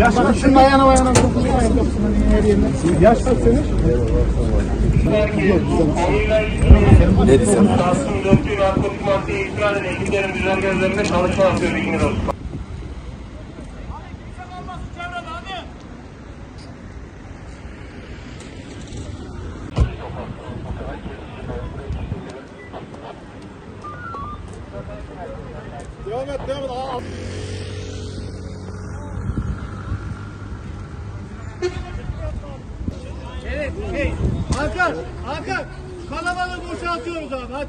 Yaş kaç senin ayağına ayağına dokunma ayakkabısına her yerine. Yaş kaç senin? Ne desem? Kasım döktüğü narkotik maddeyi iptal eden ekiplerin düzenli üzerinde çalışma yapıyor bilginiz olsun. Devam et devam et. Evet, şey, Hakan, Hakan, kalabalığı boşaltıyoruz abi, hadi.